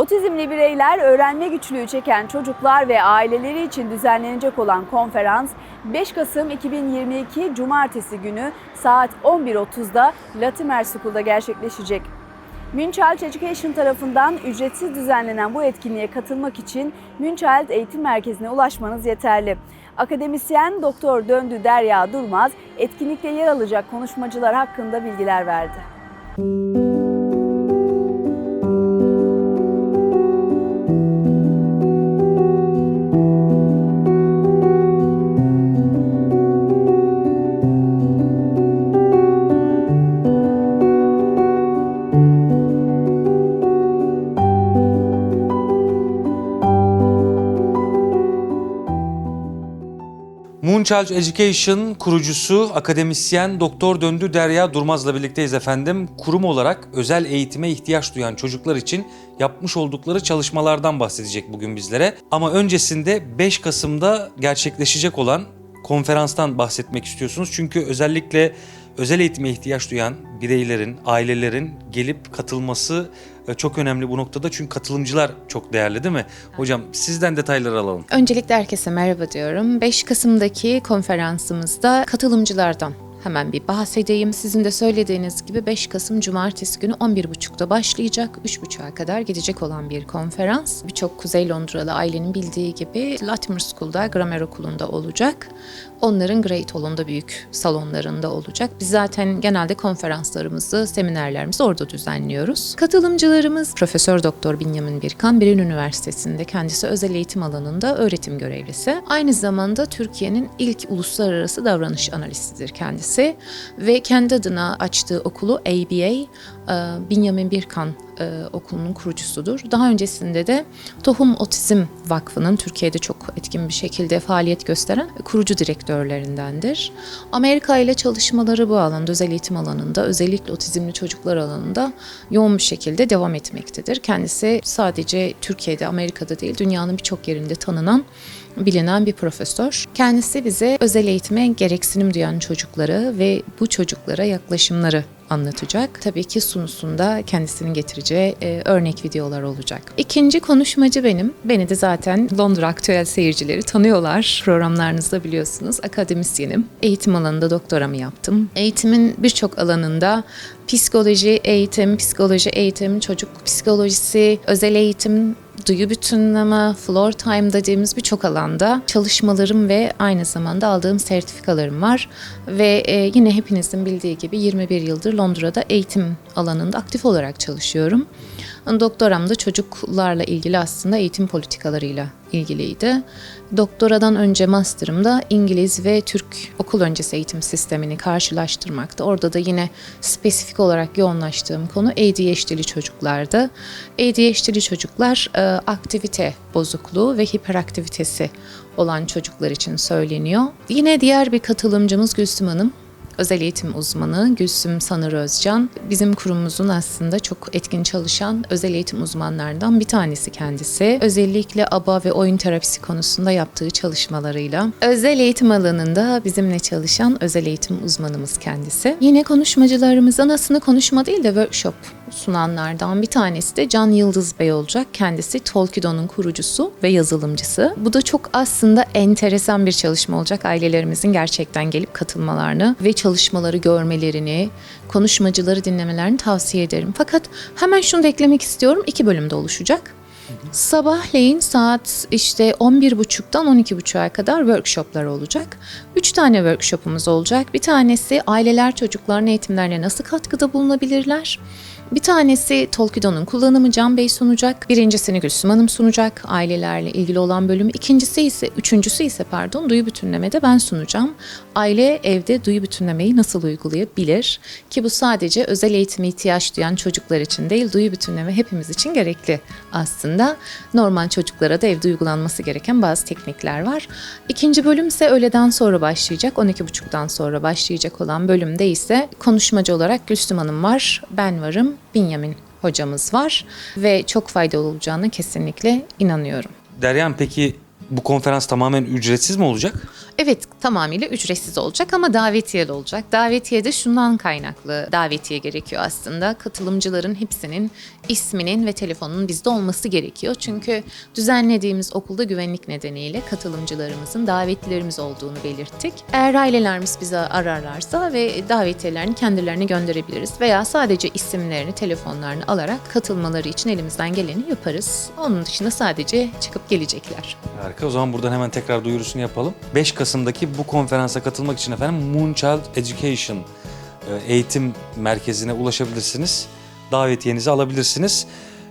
Otizmli bireyler, öğrenme güçlüğü çeken çocuklar ve aileleri için düzenlenecek olan konferans 5 Kasım 2022 Cumartesi günü saat 11.30'da Latimer School'da gerçekleşecek. Münchild Education tarafından ücretsiz düzenlenen bu etkinliğe katılmak için Münchild Eğitim Merkezi'ne ulaşmanız yeterli. Akademisyen Doktor Döndü Derya Durmaz etkinlikte yer alacak konuşmacılar hakkında bilgiler verdi. Moonchild Education kurucusu akademisyen Doktor Döndü Derya Durmaz'la birlikteyiz efendim. Kurum olarak özel eğitime ihtiyaç duyan çocuklar için yapmış oldukları çalışmalardan bahsedecek bugün bizlere. Ama öncesinde 5 Kasım'da gerçekleşecek olan konferanstan bahsetmek istiyorsunuz. Çünkü özellikle özel eğitime ihtiyaç duyan bireylerin, ailelerin gelip katılması çok önemli bu noktada. Çünkü katılımcılar çok değerli değil mi? Hocam sizden detayları alalım. Öncelikle herkese merhaba diyorum. 5 Kasım'daki konferansımızda katılımcılardan hemen bir bahsedeyim. Sizin de söylediğiniz gibi 5 Kasım Cumartesi günü 11.30'da başlayacak. 3.30'a kadar gidecek olan bir konferans. Birçok Kuzey Londralı ailenin bildiği gibi Latimer School'da, Grammar Okulu'nda olacak. Onların Great Hall'unda büyük salonlarında olacak. Biz zaten genelde konferanslarımızı, seminerlerimizi orada düzenliyoruz. Katılımcılarımız Profesör Doktor Binyamin Birkan, Birin Üniversitesi'nde kendisi özel eğitim alanında öğretim görevlisi. Aynı zamanda Türkiye'nin ilk uluslararası davranış analistidir kendisi ve kendi adına açtığı okulu ABA, Binyamin Birkan e, okulunun kurucusudur. Daha öncesinde de Tohum Otizm Vakfı'nın Türkiye'de çok etkin bir şekilde faaliyet gösteren kurucu direktörlerindendir. Amerika ile çalışmaları bu alanda, özel eğitim alanında, özellikle otizmli çocuklar alanında yoğun bir şekilde devam etmektedir. Kendisi sadece Türkiye'de, Amerika'da değil, dünyanın birçok yerinde tanınan bilinen bir profesör. Kendisi bize özel eğitime gereksinim duyan çocukları ve bu çocuklara yaklaşımları anlatacak. Tabii ki sunusunda kendisinin getireceği e, örnek videolar olacak. İkinci konuşmacı benim. Beni de zaten Londra aktüel seyircileri tanıyorlar. Programlarınızda biliyorsunuz. Akademisyenim. Eğitim alanında doktoramı yaptım. Eğitimin birçok alanında psikoloji eğitim, psikoloji eğitim, çocuk psikolojisi, özel eğitim, duyu bütünleme, floor time dediğimiz birçok alanda çalışmalarım ve aynı zamanda aldığım sertifikalarım var. Ve e, yine hepinizin bildiği gibi 21 yıldır Londra'da eğitim alanında aktif olarak çalışıyorum. Doktoram da çocuklarla ilgili aslında eğitim politikalarıyla ilgiliydi. Doktoradan önce master'ım da İngiliz ve Türk okul öncesi eğitim sistemini karşılaştırmakta. Orada da yine spesifik olarak yoğunlaştığım konu ADHD'li çocuklardı. ADHD'li çocuklar e, aktivite bozukluğu ve hiperaktivitesi olan çocuklar için söyleniyor. Yine diğer bir katılımcımız Gülsüm Hanım özel eğitim uzmanı Gülsüm Sanır Özcan. Bizim kurumumuzun aslında çok etkin çalışan özel eğitim uzmanlarından bir tanesi kendisi. Özellikle ABA ve oyun terapisi konusunda yaptığı çalışmalarıyla özel eğitim alanında bizimle çalışan özel eğitim uzmanımız kendisi. Yine konuşmacılarımızdan aslında konuşma değil de workshop sunanlardan bir tanesi de Can Yıldız Bey olacak. Kendisi Tolkido'nun kurucusu ve yazılımcısı. Bu da çok aslında enteresan bir çalışma olacak. Ailelerimizin gerçekten gelip katılmalarını ve çalışmaları görmelerini, konuşmacıları dinlemelerini tavsiye ederim. Fakat hemen şunu da eklemek istiyorum. İki bölümde oluşacak. Sabahleyin saat işte 11.30'dan 12.30'a kadar workshoplar olacak. Üç tane workshopumuz olacak. Bir tanesi aileler çocukların eğitimlerine nasıl katkıda bulunabilirler? Bir tanesi Tolkido'nun kullanımı Can Bey sunacak. Birincisini Gülsüm Hanım sunacak. Ailelerle ilgili olan bölüm. İkincisi ise, üçüncüsü ise pardon duyu bütünlemede ben sunacağım. Aile evde duyu bütünlemeyi nasıl uygulayabilir? Ki bu sadece özel eğitime ihtiyaç duyan çocuklar için değil, duyu bütünleme hepimiz için gerekli aslında. Normal çocuklara da evde uygulanması gereken bazı teknikler var. İkinci bölüm ise öğleden sonra başlayacak. 12.30'dan sonra başlayacak olan bölümde ise konuşmacı olarak Gülsüm Hanım var, ben varım, Binyamin hocamız var ve çok faydalı olacağına kesinlikle inanıyorum. Deryan peki bu konferans tamamen ücretsiz mi olacak? Evet tamamıyla ücretsiz olacak ama davetiyeli olacak. Davetiye de şundan kaynaklı davetiye gerekiyor aslında. Katılımcıların hepsinin isminin ve telefonunun bizde olması gerekiyor. Çünkü düzenlediğimiz okulda güvenlik nedeniyle katılımcılarımızın davetlilerimiz olduğunu belirttik. Eğer ailelerimiz bize ararlarsa ve davetiyelerini kendilerine gönderebiliriz veya sadece isimlerini, telefonlarını alarak katılmaları için elimizden geleni yaparız. Onun dışında sadece çıkıp gelecekler. Harika. O zaman buradan hemen tekrar duyurusunu yapalım. 5 Kasım'daki bu konferansa katılmak için efendim Moonchild Education e, eğitim merkezine ulaşabilirsiniz. Davetiyenizi alabilirsiniz.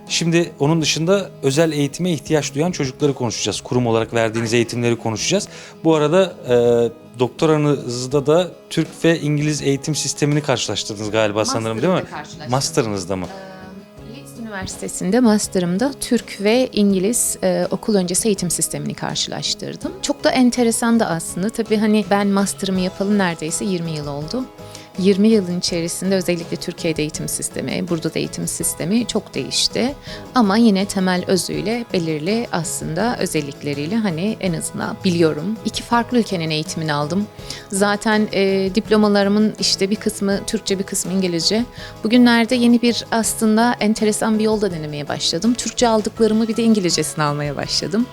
Şimdi onun dışında özel eğitime ihtiyaç duyan çocukları konuşacağız. Kurum olarak verdiğiniz eğitimleri konuşacağız. Bu arada e, doktoranızda da Türk ve İngiliz eğitim sistemini karşılaştırdınız galiba sanırım değil mi? Master'ınızda mı? Leeds Üniversitesi'nde master'ımda Türk ve İngiliz e, okul öncesi eğitim sistemini karşılaştırdım. Çok da enteresan da aslında. Tabii hani ben master'ımı yapalı neredeyse 20 yıl oldu. 20 yılın içerisinde özellikle Türkiye'de eğitim sistemi, burada da eğitim sistemi çok değişti. Ama yine temel özüyle belirli aslında özellikleriyle hani en azından biliyorum. İki farklı ülkenin eğitimini aldım. Zaten e, diplomalarımın işte bir kısmı Türkçe bir kısmı İngilizce. Bugünlerde yeni bir aslında enteresan bir yolda denemeye başladım. Türkçe aldıklarımı bir de İngilizcesini almaya başladım.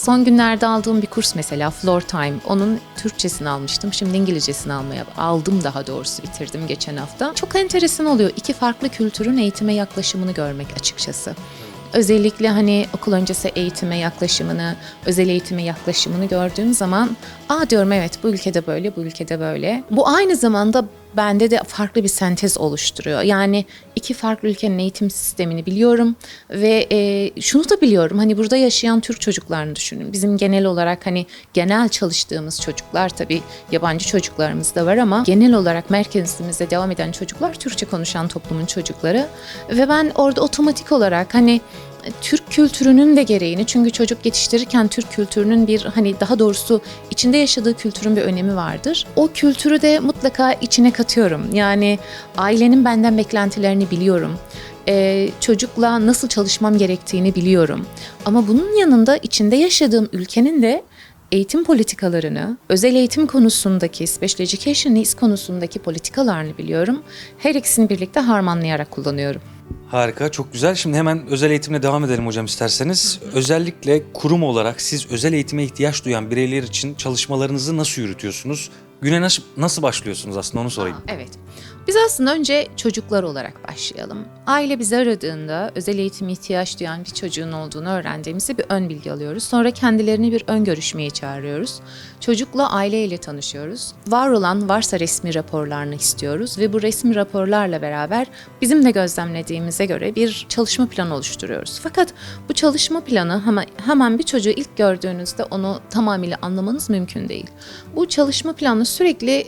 Son günlerde aldığım bir kurs mesela Floor Time. Onun Türkçesini almıştım. Şimdi İngilizcesini almaya aldım daha doğrusu bitirdim geçen hafta. Çok enteresan oluyor. İki farklı kültürün eğitime yaklaşımını görmek açıkçası. Özellikle hani okul öncesi eğitime yaklaşımını, özel eğitime yaklaşımını gördüğüm zaman aa diyorum evet bu ülkede böyle, bu ülkede böyle. Bu aynı zamanda bende de farklı bir sentez oluşturuyor. Yani iki farklı ülkenin eğitim sistemini biliyorum ve e, şunu da biliyorum hani burada yaşayan Türk çocuklarını düşünün. Bizim genel olarak hani genel çalıştığımız çocuklar tabii yabancı çocuklarımız da var ama genel olarak merkezimizde devam eden çocuklar Türkçe konuşan toplumun çocukları ve ben orada otomatik olarak hani Türk kültürünün de gereğini çünkü çocuk yetiştirirken Türk kültürünün bir hani daha doğrusu içinde yaşadığı kültürün bir önemi vardır. O kültürü de mutlaka içine katıyorum. Yani ailenin benden beklentilerini biliyorum. Ee, çocukla nasıl çalışmam gerektiğini biliyorum. Ama bunun yanında içinde yaşadığım ülkenin de eğitim politikalarını, özel eğitim konusundaki, special education needs konusundaki politikalarını biliyorum. Her ikisini birlikte harmanlayarak kullanıyorum. Harika, çok güzel. Şimdi hemen özel eğitimle devam edelim hocam isterseniz. Özellikle kurum olarak siz özel eğitime ihtiyaç duyan bireyler için çalışmalarınızı nasıl yürütüyorsunuz? Güne nasıl, nasıl başlıyorsunuz aslında onu sorayım. Evet. Biz aslında önce çocuklar olarak başlayalım. Aile bizi aradığında özel eğitime ihtiyaç duyan bir çocuğun olduğunu öğrendiğimizde bir ön bilgi alıyoruz. Sonra kendilerini bir ön görüşmeye çağırıyoruz. Çocukla aileyle tanışıyoruz. Var olan varsa resmi raporlarını istiyoruz ve bu resmi raporlarla beraber bizim de gözlemlediğimize göre bir çalışma planı oluşturuyoruz. Fakat bu çalışma planı hemen, hemen bir çocuğu ilk gördüğünüzde onu tamamıyla anlamanız mümkün değil. Bu çalışma planını sürekli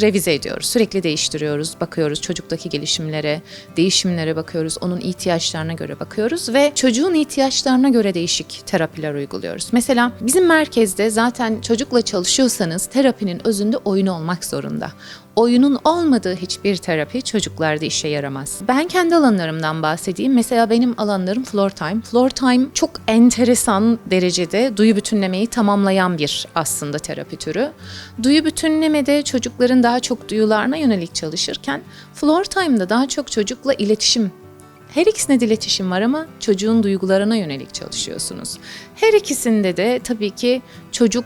revize ediyoruz. Sürekli değiştiriyoruz, bakıyoruz çocuktaki gelişimlere, değişimlere bakıyoruz, onun ihtiyaçlarına göre bakıyoruz ve çocuğun ihtiyaçlarına göre değişik terapiler uyguluyoruz. Mesela bizim merkezde zaten çocukla çalışıyorsanız terapinin özünde oyun olmak zorunda. Oyunun olmadığı hiçbir terapi çocuklarda işe yaramaz. Ben kendi alanlarımdan bahsedeyim. Mesela benim alanlarım floor time. Floor time çok enteresan derecede duyu bütünlemeyi tamamlayan bir aslında terapi türü. Duyu bütünlemede çocukların daha çok duyularına yönelik çalışırken floor time'da daha çok çocukla iletişim her ikisinde de iletişim var ama çocuğun duygularına yönelik çalışıyorsunuz. Her ikisinde de tabii ki çocuk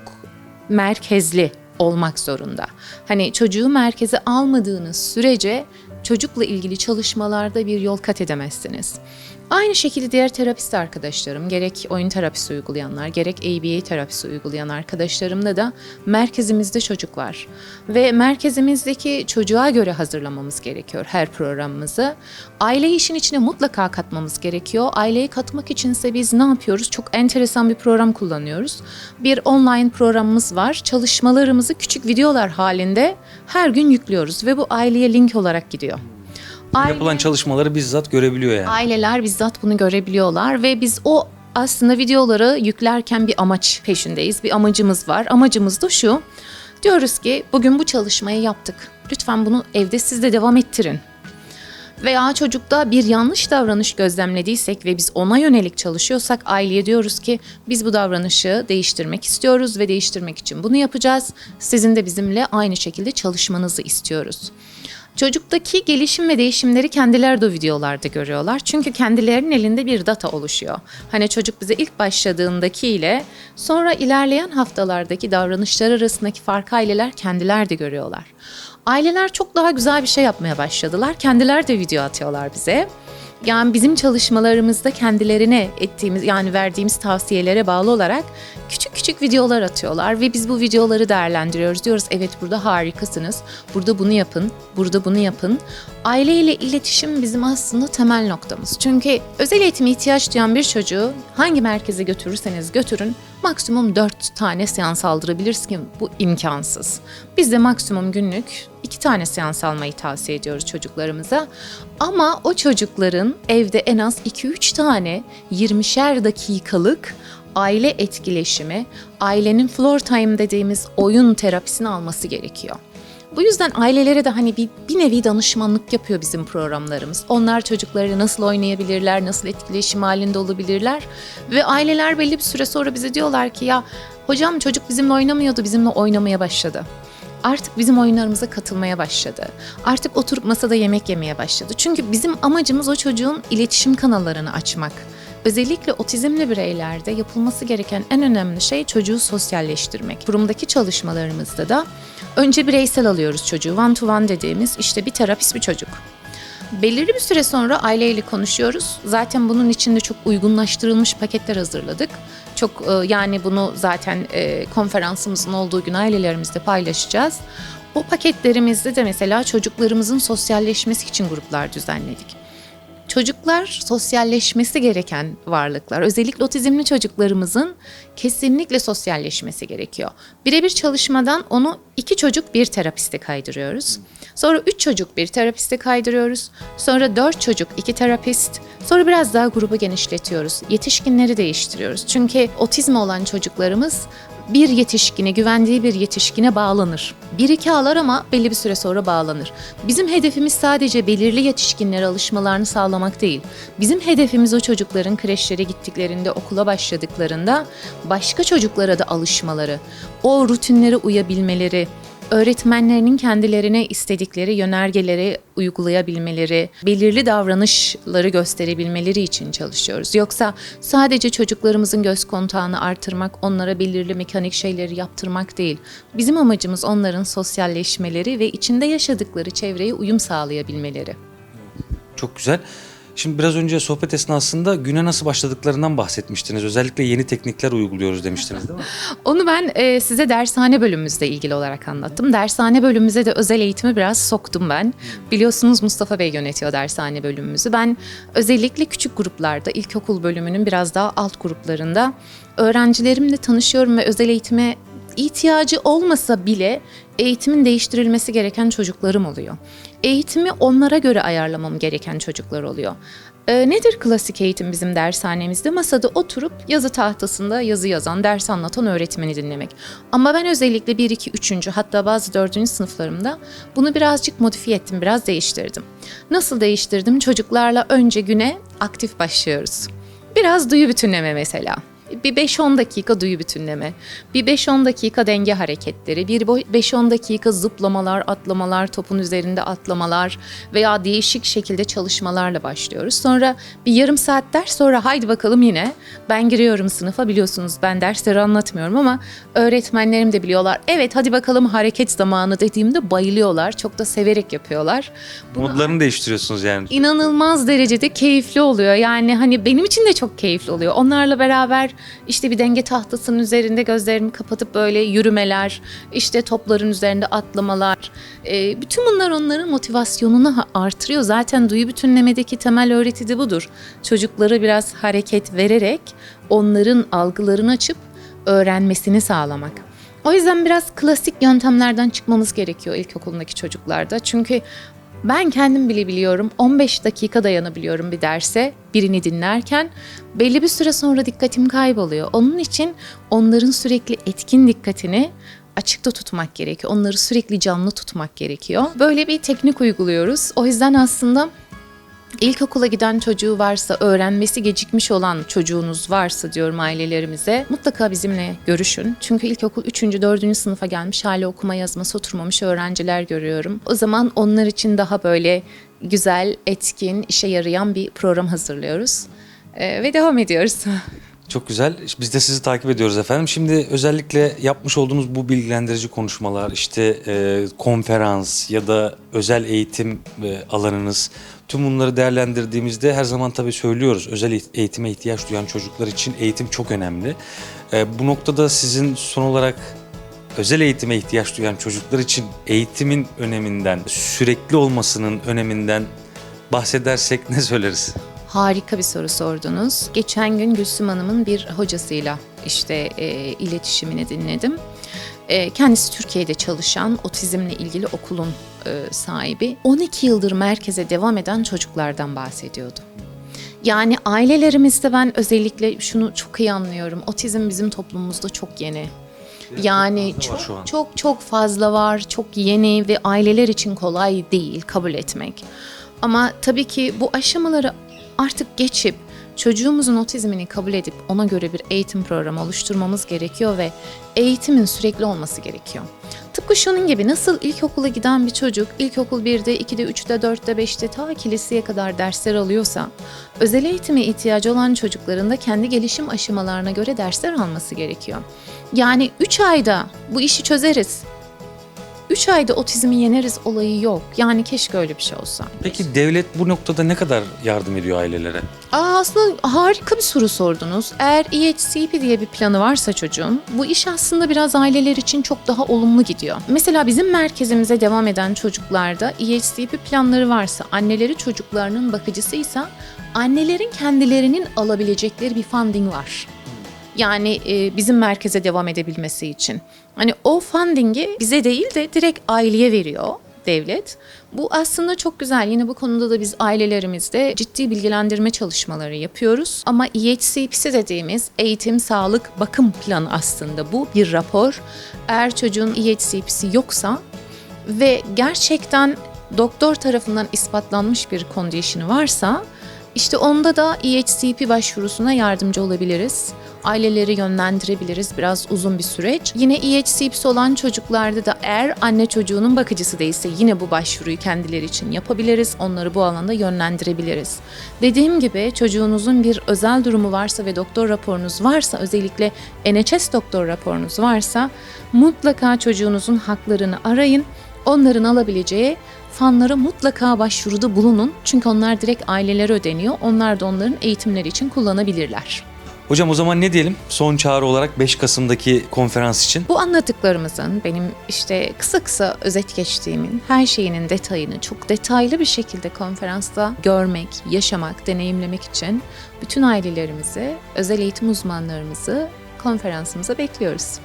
merkezli olmak zorunda. Hani çocuğu merkeze almadığınız sürece çocukla ilgili çalışmalarda bir yol kat edemezsiniz. Aynı şekilde diğer terapist arkadaşlarım, gerek oyun terapisi uygulayanlar, gerek ABA terapisi uygulayan arkadaşlarımda da merkezimizde çocuk var. Ve merkezimizdeki çocuğa göre hazırlamamız gerekiyor her programımızı. Aileyi işin içine mutlaka katmamız gerekiyor. Aileyi katmak içinse biz ne yapıyoruz? Çok enteresan bir program kullanıyoruz. Bir online programımız var. Çalışmalarımızı küçük videolar halinde her gün yüklüyoruz ve bu aileye link olarak gidiyor. Aile- Yapılan çalışmaları bizzat görebiliyor yani. Aileler bizzat bunu görebiliyorlar ve biz o aslında videoları yüklerken bir amaç peşindeyiz. Bir amacımız var. Amacımız da şu. Diyoruz ki bugün bu çalışmayı yaptık. Lütfen bunu evde siz de devam ettirin. Veya çocukta bir yanlış davranış gözlemlediysek ve biz ona yönelik çalışıyorsak aileye diyoruz ki biz bu davranışı değiştirmek istiyoruz ve değiştirmek için bunu yapacağız. Sizin de bizimle aynı şekilde çalışmanızı istiyoruz. Çocuktaki gelişim ve değişimleri kendileri de videolarda görüyorlar. Çünkü kendilerinin elinde bir data oluşuyor. Hani çocuk bize ilk başladığındaki ile sonra ilerleyen haftalardaki davranışlar arasındaki farkı aileler kendiler de görüyorlar. Aileler çok daha güzel bir şey yapmaya başladılar. Kendiler de video atıyorlar bize. Yani bizim çalışmalarımızda kendilerine ettiğimiz yani verdiğimiz tavsiyelere bağlı olarak küçük küçük videolar atıyorlar ve biz bu videoları değerlendiriyoruz. Diyoruz evet burada harikasınız. Burada bunu yapın. Burada bunu yapın. Aileyle iletişim bizim aslında temel noktamız. Çünkü özel eğitime ihtiyaç duyan bir çocuğu hangi merkeze götürürseniz götürün maksimum 4 tane seans aldırabiliriz ki bu imkansız. Biz de maksimum günlük iki tane seans almayı tavsiye ediyoruz çocuklarımıza. Ama o çocukların evde en az 2-3 tane 20'şer dakikalık aile etkileşimi, ailenin floor time dediğimiz oyun terapisini alması gerekiyor. Bu yüzden ailelere de hani bir, bir nevi danışmanlık yapıyor bizim programlarımız. Onlar çocuklarıyla nasıl oynayabilirler, nasıl etkileşim halinde olabilirler. Ve aileler belli bir süre sonra bize diyorlar ki ya hocam çocuk bizimle oynamıyordu, bizimle oynamaya başladı. Artık bizim oyunlarımıza katılmaya başladı. Artık oturup masada yemek yemeye başladı. Çünkü bizim amacımız o çocuğun iletişim kanallarını açmak. Özellikle otizmli bireylerde yapılması gereken en önemli şey çocuğu sosyalleştirmek. Kurumdaki çalışmalarımızda da önce bireysel alıyoruz çocuğu. One to one dediğimiz işte bir terapist bir çocuk. Belirli bir süre sonra aileyle konuşuyoruz. Zaten bunun içinde çok uygunlaştırılmış paketler hazırladık. Çok e, yani bunu zaten e, konferansımızın olduğu gün ailelerimizle paylaşacağız. O paketlerimizde de mesela çocuklarımızın sosyalleşmesi için gruplar düzenledik. Çocuklar sosyalleşmesi gereken varlıklar. Özellikle otizmli çocuklarımızın kesinlikle sosyalleşmesi gerekiyor. Birebir çalışmadan onu iki çocuk bir terapiste kaydırıyoruz. Sonra üç çocuk bir terapiste kaydırıyoruz. Sonra dört çocuk iki terapist. Sonra biraz daha grubu genişletiyoruz. Yetişkinleri değiştiriyoruz. Çünkü otizmi olan çocuklarımız bir yetişkine, güvendiği bir yetişkine bağlanır. Bir iki ağlar ama belli bir süre sonra bağlanır. Bizim hedefimiz sadece belirli yetişkinlere alışmalarını sağlamak değil. Bizim hedefimiz o çocukların kreşlere gittiklerinde, okula başladıklarında başka çocuklara da alışmaları, o rutinlere uyabilmeleri, öğretmenlerinin kendilerine istedikleri yönergeleri uygulayabilmeleri, belirli davranışları gösterebilmeleri için çalışıyoruz. Yoksa sadece çocuklarımızın göz kontağını artırmak, onlara belirli mekanik şeyleri yaptırmak değil. Bizim amacımız onların sosyalleşmeleri ve içinde yaşadıkları çevreye uyum sağlayabilmeleri. Çok güzel. Şimdi biraz önce sohbet esnasında güne nasıl başladıklarından bahsetmiştiniz. Özellikle yeni teknikler uyguluyoruz demiştiniz değil mi? Onu ben e, size dershane bölümümüzle ilgili olarak anlattım. Dershane bölümümüze de özel eğitimi biraz soktum ben. Biliyorsunuz Mustafa Bey yönetiyor dershane bölümümüzü. Ben özellikle küçük gruplarda, ilkokul bölümünün biraz daha alt gruplarında öğrencilerimle tanışıyorum ve özel eğitime ihtiyacı olmasa bile eğitimin değiştirilmesi gereken çocuklarım oluyor. Eğitimi onlara göre ayarlamam gereken çocuklar oluyor. Ee, nedir klasik eğitim bizim dershanemizde? Masada oturup yazı tahtasında yazı yazan, ders anlatan öğretmeni dinlemek. Ama ben özellikle 1, 2, 3. hatta bazı 4. sınıflarımda bunu birazcık modifiye ettim, biraz değiştirdim. Nasıl değiştirdim? Çocuklarla önce güne aktif başlıyoruz. Biraz duyu bütünleme mesela bir 5-10 dakika duyu bütünleme, bir 5-10 dakika denge hareketleri, bir 5-10 dakika zıplamalar, atlamalar, topun üzerinde atlamalar veya değişik şekilde çalışmalarla başlıyoruz. Sonra bir yarım saat ders sonra haydi bakalım yine ben giriyorum sınıfa biliyorsunuz ben dersleri anlatmıyorum ama öğretmenlerim de biliyorlar. Evet hadi bakalım hareket zamanı dediğimde bayılıyorlar. Çok da severek yapıyorlar. Modlarını değiştiriyorsunuz yani. İnanılmaz derecede keyifli oluyor. Yani hani benim için de çok keyifli oluyor. Onlarla beraber işte bir denge tahtasının üzerinde gözlerimi kapatıp böyle yürümeler, işte topların üzerinde atlamalar. Ee, bütün bunlar onların motivasyonunu artırıyor. Zaten duyu bütünlemedeki temel öğreti de budur. Çocuklara biraz hareket vererek onların algılarını açıp öğrenmesini sağlamak. O yüzden biraz klasik yöntemlerden çıkmamız gerekiyor ilkokulundaki çocuklarda. Çünkü ben kendim bile biliyorum 15 dakika dayanabiliyorum bir derse birini dinlerken belli bir süre sonra dikkatim kayboluyor. Onun için onların sürekli etkin dikkatini açıkta tutmak gerekiyor. Onları sürekli canlı tutmak gerekiyor. Böyle bir teknik uyguluyoruz. O yüzden aslında İlkokula giden çocuğu varsa, öğrenmesi gecikmiş olan çocuğunuz varsa diyorum ailelerimize mutlaka bizimle görüşün. Çünkü ilkokul 3. 4. sınıfa gelmiş hala okuma yazması oturmamış öğrenciler görüyorum. O zaman onlar için daha böyle güzel, etkin, işe yarayan bir program hazırlıyoruz. Ee, ve devam ediyoruz. Çok güzel. Biz de sizi takip ediyoruz efendim. Şimdi özellikle yapmış olduğunuz bu bilgilendirici konuşmalar, işte e, konferans ya da özel eğitim e, alanınız, tüm bunları değerlendirdiğimizde her zaman tabii söylüyoruz. Özel eğit- eğitime ihtiyaç duyan çocuklar için eğitim çok önemli. E, bu noktada sizin son olarak özel eğitime ihtiyaç duyan çocuklar için eğitimin öneminden, sürekli olmasının öneminden bahsedersek ne söyleriz? Harika bir soru sordunuz. Geçen gün Gülsüm Hanım'ın bir hocasıyla işte e, iletişimini dinledim. E, kendisi Türkiye'de çalışan otizmle ilgili okulun e, sahibi. 12 yıldır merkeze devam eden çocuklardan bahsediyordu. Yani ailelerimizde ben özellikle şunu çok iyi anlıyorum. Otizm bizim toplumumuzda çok yeni. Yani çok çok çok fazla var, çok yeni ve aileler için kolay değil kabul etmek. Ama tabii ki bu aşamaları artık geçip çocuğumuzun otizmini kabul edip ona göre bir eğitim programı oluşturmamız gerekiyor ve eğitimin sürekli olması gerekiyor. Tıpkı şunun gibi nasıl ilkokula giden bir çocuk ilkokul 1'de, 2'de, 3'te, 4'te, 5'te ta ki liseye kadar dersler alıyorsa özel eğitime ihtiyacı olan çocukların da kendi gelişim aşamalarına göre dersler alması gerekiyor. Yani 3 ayda bu işi çözeriz. 3 ayda otizmi yeneriz olayı yok. Yani keşke öyle bir şey olsa. Peki devlet bu noktada ne kadar yardım ediyor ailelere? Aa, aslında harika bir soru sordunuz. Eğer EHCP diye bir planı varsa çocuğun, bu iş aslında biraz aileler için çok daha olumlu gidiyor. Mesela bizim merkezimize devam eden çocuklarda EHCP planları varsa, anneleri çocuklarının bakıcısıysa, annelerin kendilerinin alabilecekleri bir funding var. Yani e, bizim merkeze devam edebilmesi için. Hani o fundingi bize değil de direkt aileye veriyor devlet. Bu aslında çok güzel. Yine bu konuda da biz ailelerimizde ciddi bilgilendirme çalışmaları yapıyoruz. Ama EHCP'si dediğimiz eğitim, sağlık, bakım planı aslında bu bir rapor. Eğer çocuğun EHCP'si yoksa ve gerçekten doktor tarafından ispatlanmış bir kondisyonu varsa işte onda da EHCP başvurusuna yardımcı olabiliriz. Aileleri yönlendirebiliriz. Biraz uzun bir süreç. Yine EHCP'si olan çocuklarda da eğer anne çocuğunun bakıcısı değilse yine bu başvuruyu kendileri için yapabiliriz. Onları bu alanda yönlendirebiliriz. Dediğim gibi çocuğunuzun bir özel durumu varsa ve doktor raporunuz varsa özellikle NHS doktor raporunuz varsa mutlaka çocuğunuzun haklarını arayın. Onların alabileceği fanlara mutlaka başvuruda bulunun. Çünkü onlar direkt ailelere ödeniyor. Onlar da onların eğitimleri için kullanabilirler. Hocam o zaman ne diyelim son çağrı olarak 5 Kasım'daki konferans için? Bu anlattıklarımızın benim işte kısa kısa özet geçtiğimin her şeyinin detayını çok detaylı bir şekilde konferansta görmek, yaşamak, deneyimlemek için bütün ailelerimizi, özel eğitim uzmanlarımızı konferansımıza bekliyoruz.